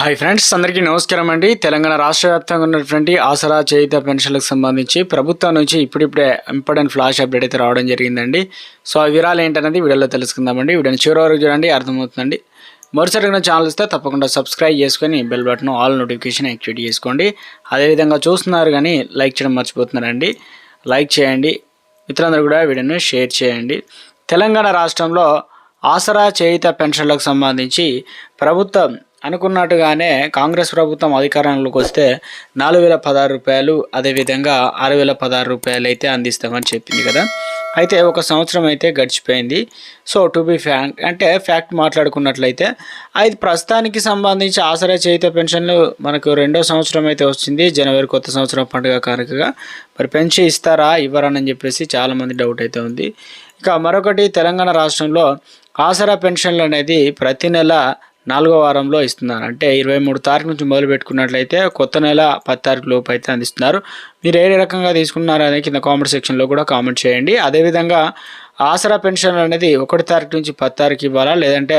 Hi friends అందరికీ నమస్కారం అండి. తెలంగాణ రాష్ట్ర వ్యాప్తంగా ఉన్నటువంటి ఆసరా చేయిత పెన్షన్లకు సంబంధించి ప్రభుత్వం నుంచి ఇప్పుడిప్పుడే ఇంపార్టెంట్ ఫ్లాష్ అప్డేట్ అయితే రావడం జరిగిందండి. సో ఆ వివరాలు ఏంటనేది వీడియోలో తెలుసుకుందామండి. వీడియోని చివరి వరకు చూడండి అర్థమవుతుందండి. మరోసారి ఛానల్ ఇస్తే తప్పకుండా సబ్స్క్రైబ్ చేసుకొని bell button all notification activate చేసుకోండి. అదేవిధంగా చూస్తున్నారు కానీ లైక్ చేయడం మర్చిపోతున్నారండి. లైక్ చేయండి. మిత్రులందరూ కూడా వీడియోను షేర్ చేయండి. తెలంగాణ రాష్ట్రంలో ఆసరా చేయిత పెన్షన్లకు సంబంధించి ప్రభుత్వం అనుకున్నట్టుగానే కాంగ్రెస్ ప్రభుత్వం అధికారంలోకి వస్తే నాలుగు వేల పదహారు రూపాయలు అదేవిధంగా ఆరు వేల పదహారు రూపాయలు అయితే అందిస్తామని చెప్పింది కదా. అయితే ఒక సంవత్సరం అయితే గడిచిపోయింది. సో టు బి ఫ్యాక్ట్ అంటే ఫ్యాక్ట్ మాట్లాడుకున్నట్లయితే అది ప్రస్తుతానికి సంబంధించి ఆసరా చేయిత పెన్షన్లు మనకు రెండో సంవత్సరం అయితే వచ్చింది. జనవరి కొత్త సంవత్సరం పండుగ కానుకగా. మరి పెన్షన్ ఇస్తారా ఇవ్వరని చెప్పేసి చాలామంది డౌట్ అయితే ఉంది. ఇక మరొకటి తెలంగాణ రాష్ట్రంలో ఆసరా పెన్షన్లు అనేది ప్రతి నెల నాలుగో వారంలో ఇస్తున్నారు. అంటే ఇరవై మూడు తారీఖు నుంచి మొదలు పెట్టుకున్నట్లయితే కొత్త నెల పది తారీఖు లోపు అయితే అందిస్తున్నారు. మీరు ఏ రకంగా తీసుకున్నారు అనేది కింద కామెంట్ సెక్షన్లో కూడా కామెంట్ చేయండి. అదేవిధంగా ఆసరా పెన్షన్ అనేది ఒకటి తారీఖు నుంచి పది తారీఖు ఇవ్వాలా లేదంటే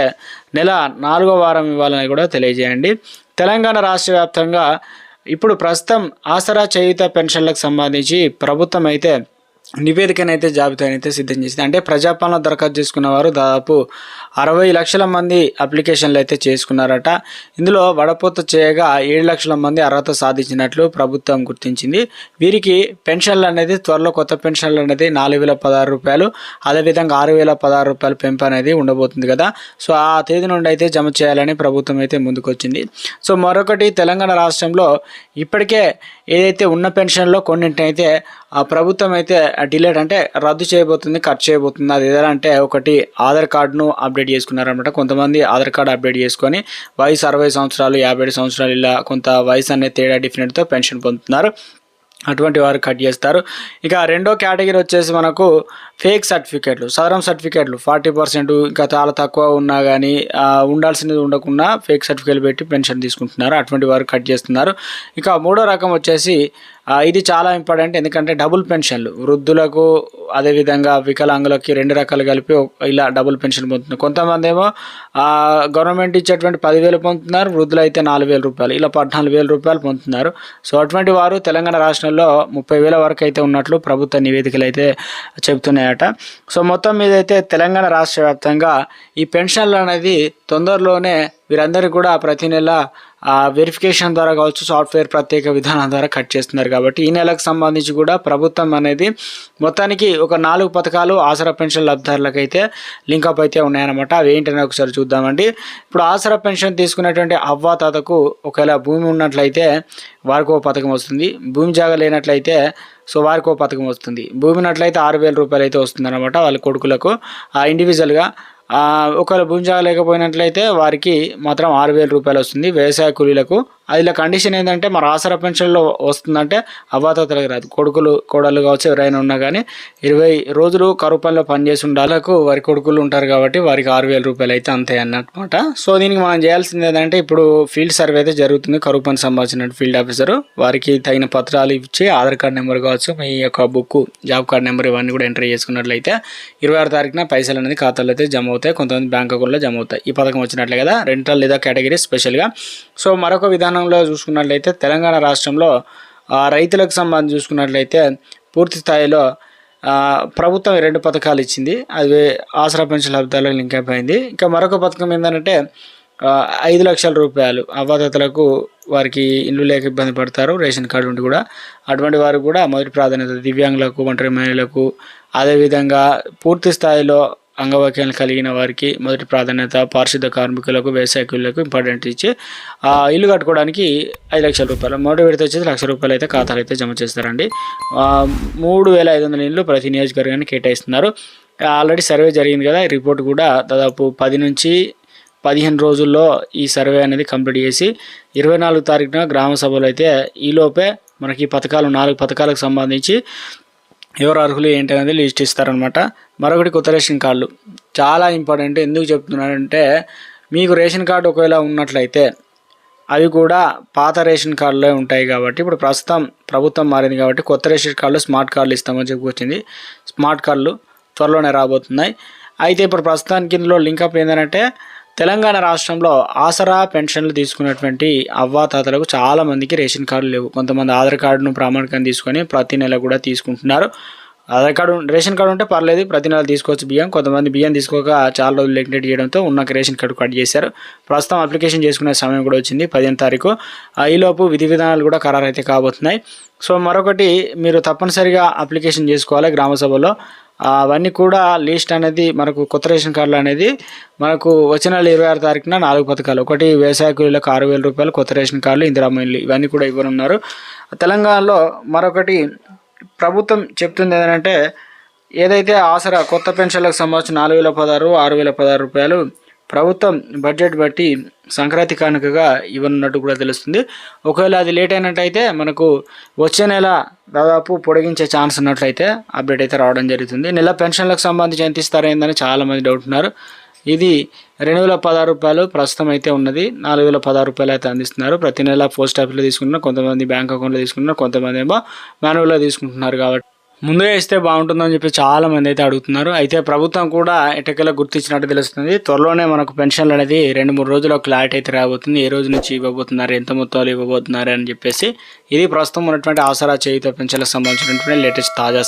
నెల నాలుగో వారం ఇవ్వాలని కూడా తెలియజేయండి. తెలంగాణ రాష్ట్ర వ్యాప్తంగా ఇప్పుడు ప్రస్తుతం ఆసరా చేయుత పెన్షన్లకు సంబంధించి ప్రభుత్వం అయితే నివేదికనైతే జాబితానైతే సిద్ధం చేసింది. అంటే ప్రజాపాలన దరఖాస్తు చేసుకున్న వారు దాదాపు అరవై లక్షల మంది అప్లికేషన్లు అయితే చేసుకున్నారట. ఇందులో వడపోత చేయగా ఏడు లక్షల మంది అర్హత సాధించినట్లు ప్రభుత్వం గుర్తించింది. వీరికి పెన్షన్లు అనేది త్వరలో కొత్త పెన్షన్లు అనేది నాలుగు వేల పదహారు రూపాయలు అదేవిధంగా ఆరు వేల పదహారు రూపాయలు పెంపు అనేది ఉండబోతుంది కదా. సో ఆ తేదీ నుండి అయితే జమ చేయాలని ప్రభుత్వం అయితే ముందుకొచ్చింది. సో మరొకటి తెలంగాణ రాష్ట్రంలో ఇప్పటికే ఏదైతే ఉన్న పెన్షన్లో కొన్నింటినైతే ఆ ప్రభుత్వం అయితే డిలేట్ అంటే రద్దు చేయబోతుంది కట్ చేయబోతుంది. అది ఏదంటే అంటే ఒకటి ఆధార్ కార్డును అప్డేట్ చేసుకున్నారనమాట కొంతమంది ఆధార్ కార్డు అప్డేట్ చేసుకొని వయసు అరవై సంవత్సరాలు యాభై సంవత్సరాలు ఇలా కొంత వయసు అనే తేడా డిఫరెంట్తో పెన్షన్ పొందుతున్నారు. అటువంటి వారు కట్ చేస్తారు. ఇక రెండో కేటగిరీ వచ్చేసి మనకు ఫేక్ సర్టిఫికేట్లు సదరం సర్టిఫికేట్లు. ఫార్టీ పర్సెంట్ ఇంకా చాలా తక్కువ ఉన్నా కానీ ఉండాల్సినది ఉండకుండా ఫేక్ సర్టిఫికేట్లు పెట్టి పెన్షన్ తీసుకుంటున్నారు. అటువంటి వారు కట్ చేస్తున్నారు. ఇక మూడో రకం వచ్చేసి ఇది చాలా ఇంపార్టెంట్ ఎందుకంటే డబుల్ పెన్షన్లు. వృద్ధులకు అదేవిధంగా వికలాంగులకి రెండు రకాలు కలిపి ఇలా డబుల్ పెన్షన్ పొందుతున్నారు. కొంతమంది ఏమో గవర్నమెంట్ ఇచ్చేటువంటి పదివేలు పొందుతున్నారు వృద్ధులు అయితే నాలుగు వేల రూపాయలు ఇలా పద్నాలుగు వేల రూపాయలు పొందుతున్నారు. సో అటువంటి వారు తెలంగాణ రాష్ట్రంలో ముప్పై వేల వరకు అయితే ఉన్నట్లు ప్రభుత్వ నివేదికలు అయితే చెబుతున్నాయట. సో మొత్తం మీద అయితే తెలంగాణ రాష్ట్ర వ్యాప్తంగా ఈ పెన్షన్లు అనేది తొందరలోనే వీరందరూ కూడా ప్రతి నెల వెరిఫికేషన్ ద్వారా కావచ్చు సాఫ్ట్వేర్ ప్రత్యేక విధానం ద్వారా కట్ చేస్తున్నారు కాబట్టి ఈ నెలకు సంబంధించి కూడా ప్రభుత్వం అనేది మొత్తానికి ఒక నాలుగు పథకాలు ఆసరా పెన్షన్ లబ్ధిదారులకు అయితే లింకప్ అయితే ఉన్నాయన్నమాట. అవి ఏంటనే ఒకసారి చూద్దామండి. ఇప్పుడు ఆసరా పెన్షన్ తీసుకునేటువంటి అవ్వా తాతకు ఒకవేళ భూమి ఉన్నట్లయితే వారికి ఒక పథకం వస్తుంది. భూమి జాగా లేనట్లయితే సో వారికి ఒక పథకం వస్తుంది. భూమి ఉన్నట్లయితే ఆరు వేల రూపాయలు అయితే వస్తుందన్నమాట వాళ్ళ కొడుకులకు. ఆ ఇండివిజువల్గా ఒకవేళ భూమి జాగా లేకపోయినట్లయితే వారికి మాత్రం ఆరు వేల రూపాయలు వస్తుంది. వ్యవసాయ కూలీలకు అదిలో కండిషన్ ఏంటంటే మరి ఆసరా పెన్షన్లో వస్తుందంటే అవ్వాతాతలకు రాదు. కొడుకులు కోడలు కావచ్చు ఎవరైనా ఉన్నా కానీ ఇరవై రోజులు కరువు పనిలో పనిచేసి ఉండాలకు వారి కొడుకులు ఉంటారు కాబట్టి వారికి ఆరు వేల రూపాయలు అయితే అంతే అన్నమాట. సో దీనికి మనం చేయాల్సింది ఏంటంటే ఇప్పుడు ఫీల్డ్ సర్వే అయితే జరుగుతుంది. కరువు పని సంబంధించిన ఫీల్డ్ ఆఫీసర్. వారికి తగిన పత్రాలు ఇచ్చి ఆధార్ కార్డు నెంబర్ కావచ్చు మీ యొక్క బుక్ జాబ్ కార్డు నెంబర్ ఇవన్నీ కూడా ఎంటర్ చేసుకున్నట్లయితే ఇరవై ఆరు తారీఖున పైసలు అనేది ఖాతాలో అయితే జమ అవుతాయి. కొంతమంది బ్యాంక్ అకౌంట్లో జమ అవుతాయి. ఈ పథకం వచ్చినట్లే కదా రెంటల్ లేదా కేటగిరీ స్పెషల్గా. సో మరొక విధానం విధానంలో చూసుకున్నట్లయితే తెలంగాణ రాష్ట్రంలో ఆ, రైతులకు సంబంధించి చూసుకున్నట్లయితే పూర్తి స్థాయిలో ప్రభుత్వం రెండు పథకాలు ఇచ్చింది. అది ఆసరా పెన్షన్ లబ్ధాలకు లింక్ అయిపోయింది. ఇంకా మరొక పథకం ఏంటంటే ఐదు లక్షల రూపాయలు అవ్వాతలకు వారికి ఇల్లు లేక ఇబ్బంది పడతారు రేషన్ కార్డు ఉండి కూడా. అటువంటి వారికి కూడా మొదటి ప్రాధాన్యత దివ్యాంగులకు ఒంటరి మహిళలకు. అదేవిధంగా పూర్తి స్థాయిలో అంగవైకల్యం కలిగిన వారికి మొదటి ప్రాధాన్యత పారిశుద్ధ కార్మికులకు వ్యవసాయ కూలీలకు ఇంపార్టెంట్ ఇచ్చి ఆ, ఇల్లు కట్టుకోవడానికి ఐదు లక్షల రూపాయలు. మొదటి విడత వచ్చేసి లక్ష రూపాయలు అయితే ఖాతాలు అయితే జమ చేస్తారండి. మూడు వేల ఐదు వందల ఇళ్ళు ప్రతి నియోజకవర్గానికి కేటాయిస్తున్నారు. ఆల్రెడీ సర్వే జరిగింది కదా ఈ రిపోర్ట్ కూడా దాదాపు పది నుంచి పదిహేను రోజుల్లో ఈ సర్వే అనేది కంప్లీట్ చేసి ఇరవై నాలుగు తారీఖున గ్రామ సభలో అయితే ఈలోపే మనకి ఈ పథకాలు నాలుగు పథకాలకు సంబంధించి ఎవరు అర్హులు ఏంటి అనేది లిస్ట్ ఇస్తారనమాట మరొకటి కొత్త రేషన్ కార్డులు. చాలా ఇంపార్టెంట్ ఎందుకు చెప్తున్నానంటే మీకు రేషన్ కార్డు ఒకవేళ ఉన్నట్లయితే అవి కూడా పాత రేషన్ కార్డులే ఉంటాయి కాబట్టి ఇప్పుడు ప్రస్తుతం ప్రభుత్వం మారింది కాబట్టి కొత్త రేషన్ కార్డులు స్మార్ట్ కార్డులు ఇస్తామని చెప్పుకొచ్చింది. స్మార్ట్ కార్డులు త్వరలోనే రాబోతున్నాయి. అయితే ఇప్పుడు ప్రస్తుతానికి ఇందులో లింకప్ ఏంటంటే తెలంగాణ రాష్ట్రంలో ఆసరా పెన్షన్లు తీసుకున్నటువంటి అవ్వాతాతలకు చాలా మందికి రేషన్ కార్డులు లేవు. కొంతమంది ఆధార్ కార్డును ప్రామాణికంగా తీసుకొని ప్రతి నెల కూడా తీసుకుంటున్నారు. ఆధార్ కార్డు రేషన్ కార్డు ఉంటే పర్లేదు ప్రతి నెల తీసుకోవచ్చు బియ్యం. కొంతమంది బియ్యం తీసుకోక చాలా రోజులు లెగ్నేట్ చేయడంతో ఉన్న రేషన్ కార్డు కట్ చేశారు. ప్రస్తుతం అప్లికేషన్ చేసుకునే సమయం కూడా వచ్చింది పదిహేను తారీఖు. ఆ, ఈలోపు విధి విధానాలు కూడా ఖరారు అయితే కాబోతున్నాయి. సో మరొకటి మీరు తప్పనిసరిగా అప్లికేషన్ చేసుకోవాలి గ్రామ సభలో. అవన్నీ కూడా లిస్ట్ అనేది మనకు కొత్త రేషన్ కార్డులు అనేది మనకు వచ్చిన నెల ఇరవై ఆరు తారీఖున నాలుగు పథకాలు. ఒకటి వ్యవసాయ కూలీలకు ఆరు వేల రూపాయలు కొత్త రేషన్ కార్డులు ఇందిరామ్మ ఇవన్నీ కూడా ఇవ్వనున్నారు. తెలంగాణలో మరొకటి ప్రభుత్వం చెప్తుంది ఏంటంటే ఏదైతే ఆసరా కొత్త పెన్షన్లకు సంబంధించి నాలుగు వేల పదహారు ఆరు వేల పదహారు రూపాయలు ప్రభుత్వం బడ్జెట్ బట్టి సంక్రాంతి కానుకగా ఇవ్వనున్నట్టు కూడా తెలుస్తుంది. ఒకవేళ అది లేట్ అయినట్టయితే మనకు వచ్చే నెల దాదాపు పొడిగించే ఛాన్స్ ఉన్నట్లయితే అప్డేట్ అయితే రావడం జరుగుతుంది. నెల పెన్షన్లకు సంబంధించి ఎంత ఇస్తారేందని చాలామంది డౌట్ ఉన్నారు. ఇది రెండు వేల పదహారు రూపాయలు ప్రస్తుతం అయితే ఉన్నది. నాలుగు వేల పదహారు రూపాయలు అయితే అందిస్తున్నారు. ప్రతి నెల పోస్ట్ ఆఫీస్లో తీసుకుంటున్నారు కొంతమంది బ్యాంక్ అకౌంట్లో తీసుకుంటున్నారు కొంతమంది ఏమో మాన్యువల్గా తీసుకుంటున్నారు కాబట్టి. ముందుగా ఇస్తే బాగుంటుందని చెప్పి చాలా మంది అయితే అడుగుతున్నారు. అయితే ప్రభుత్వం కూడా ఎటకెలా గుర్తించినట్టు తెలుస్తుంది. త్వరలోనే మనకు పెన్షన్లు అనేది రెండు మూడు రోజుల్లో క్లారిటీ అయితే రాబోతుంది. ఏ రోజు నుంచి ఇవ్వబోతున్నారు ఎంత మొత్తాలు ఇవ్వబోతున్నారు అని చెప్పేసి ఇది ప్రస్తుతం ఉన్నటువంటి ఆసరా చేయుత పెన్షన్లకు సంబంధించినటువంటి లేటెస్ట్ తాజా